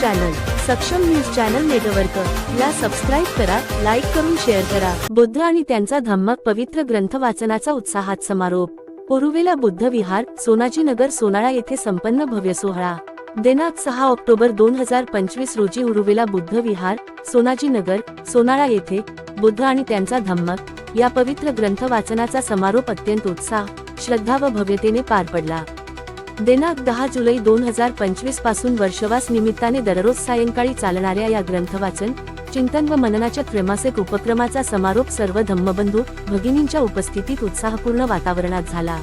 Channel Saksham news channel network ला subscribe करा like करून शेअर करा. बुद्ध आणि त्यांचा धम्मक पवित्र ग्रंथ वाचनाचा उत्साहात समारोप. पुरुवेला बुद्ध विहार सोनाजी नगर सोनाळा येथे संपन्न भव्य सोहळा. दिनांक सहा ऑक्टोबर दोन हजार पंचवीस रोजी उरुवेला बुद्ध विहार सोनाजी नगर सोनाळा येथे बुद्ध आणि त्यांचा धम्मक या पवित्र ग्रंथ वाचनाचा समारोप अत्यंत उत्साह श्रद्धा व भव्यतेने पार पडला. दिनांक दहा जुलै दोन हजार पंचवीसपासून वर्षवास निमित्ताने दररोज सायंकाळी चालणाऱ्या या ग्रंथवाचन चिंतन व मननाच्या त्रैमासिक उपक्रमाचा समारोप सर्व धम्मबंधू भगिनींच्या उपस्थितीत उत्साहपूर्ण वातावरणात झाला.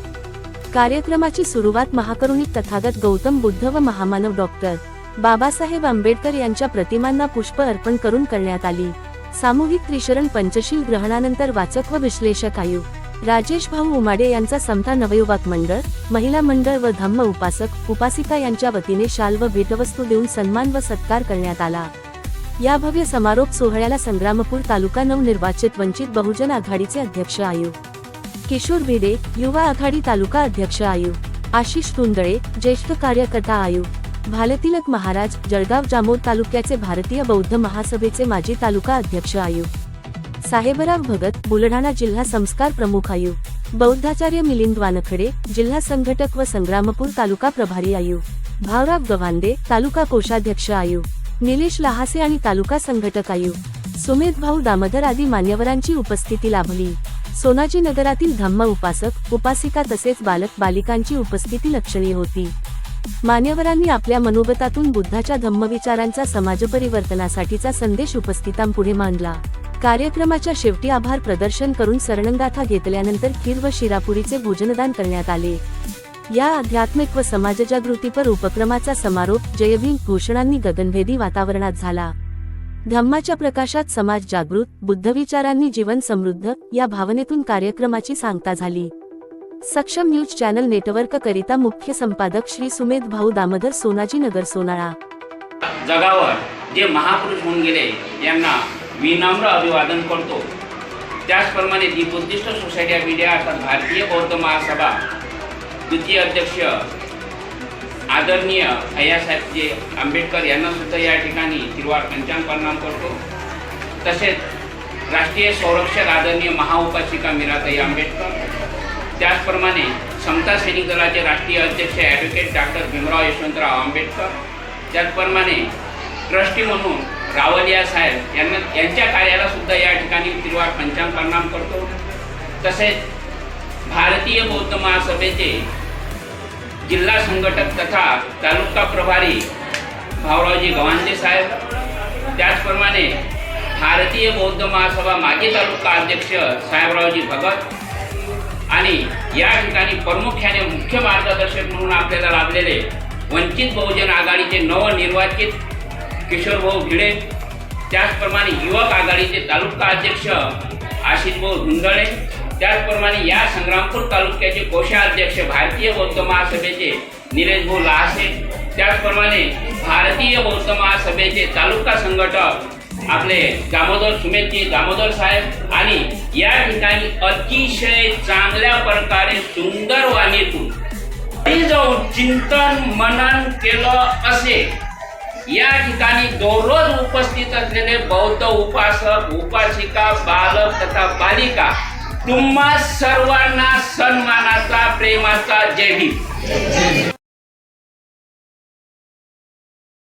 कार्यक्रमाची सुरुवात महाकरुणिक तथागत गौतम बुद्ध व महामानव डॉक्टर बाबासाहेब आंबेडकर यांच्या प्रतिमांना पुष्प अर्पण करून करण्यात आली. सामूहिक त्रिशरण पंचशील ग्रहणानंतर वाचक व विश्लेषक आयु राजेश भाऊ उमाडे यांचा समता नवयुवक मंडळ महिला मंडळ व धम्म उपासक उपासिका यांच्या वतीने शाल व भेटवस्तू देऊन सन्मान व सत्कार करण्यात आला. या भव्य समारोप सोहळ्याला संग्रामपूर तालुका नवनिर्वाचित वंचित बहुजन आघाडीचे अध्यक्ष आयु किशोर भिडे युवा आघाडी तालुका अध्यक्ष आयु आशिष तुंदळे ज्येष्ठ कार्यकर्ता आयु भालतिलक महाराज जळगाव जामोद तालुक्याचे भारतीय बौद्ध महासभेचे माजी तालुका अध्यक्ष आयु साहेबराव भगत बुलढाणा जिल्हा संस्कार प्रमुख आयु. बौद्धाचार्य मिलिंद वानखडे जिल्हा संघटक व संग्रामपूर तालुका प्रभारी आयु. भावराव गवांदे तालुका कोषाध्यक्ष आयु. निलेश लहासे आणि तालुका संघटक आयु. सुमेध भाऊ दामोदर आदी मान्यवरांची उपस्थिती लाभली. सोनाजी नगरातील धम्म उपासक उपासिका तसेच बालक बालिकांची उपस्थिती लक्षणीय होती. मान्यवरांनी आपल्या मनोगतातून बुद्धाच्या धम्मविचारांचा समाजपरिवर्तनासाठीचा संदेश उपस्थितांपुढे मांडला. कार्यक्रमाच्या शेवटी आभार प्रदर्शन करून सरणंगाथा घेतल्यानंतर खीर व शिरापुरीचे भोजनदान करण्यात आले. या आध्यात्मिक व समाजजागृतीपर उपक्रमाचा समारोप जयभीम घोषणांनी गगनभेदी वातावरणात झाला. धम्माच्या प्रकाशात समाज जागृत बुद्धविचारांनी जीवन समृद्ध या भावनेतून कार्यक्रमाची सांगता झाली. सक्षम न्यूज चॅनल नेटवर्क करिता मुख्य संपादक श्री सुमेध भाऊ दामोदर सोनाजी नगर सोनाळा. जगावर जे महापुरुष होऊन गेले यांना विनम्र अभिवादन करतो. त्याचप्रमाणे the Buddhist society of India अर्थात भारतीय बौद्ध महासभा द्वितीय अध्यक्ष आदरणीय अय्यासाहेबजी आंबेडकर यांना सुद्धा या ठिकाणी तिरुवार पंचांग प्रणाम करतो. तसेच राष्ट्रीय संरक्षक आदरणीय महाउपासिका मीराताई आंबेडकर त्याचप्रमाणे समता सैनिक दलाचे राष्ट्रीय अध्यक्ष ॲडव्होकेट डॉक्टर भीमराव यशवंतराव आंबेडकर त्याचप्रमाणे ट्रस्टी म्हणून रावलिया साहेब यांना यांच्या कार्याला सुद्धा या ठिकाणी तिरुवार पंचांग परिणाम करतो. तसेच भारतीय बौद्ध महासभेचे जिल्हा संघटक तथा तालुका प्रभारी भाऊरावजी गव्हांदे साहेब त्याचप्रमाणे भारतीय बौद्ध महासभा माजी तालुका अध्यक्ष साहेबरावजी भगत आणि या ठिकाणी प्रामुख्याने मुख्य मार्गदर्शक म्हणून आपल्याला लाभलेले वंचित बहुजन आघाडीचे नवनिर्वाचित किशोरभाऊ भिडे त्याचप्रमाणे युवक आघाडीचे तालुका अध्यक्ष आशिषभाऊ धुंदळे त्याचप्रमाणे या संग्रामपूर तालुक्याचे कोषाध्यक्ष भारतीय बौद्ध महासभेचे निलेश भाऊ लहासे त्याचप्रमाणे भारतीय बौद्ध महासभेचे तालुका संघटक आपले दामोदर सुमेधजी दामोदर साहेब आणि या ठिकाणी अतिशय चांगल्या प्रकारे सुंदर वाणीतून. जाऊन चिंतन मनन केलं असे या ठिकाणी दररोज उपस्थित असलेले बौद्ध उपासक उपासिका बालक तथा बालिका तुम्हा सर्वांना सन्मानाचा प्रेमाचा जय भीम.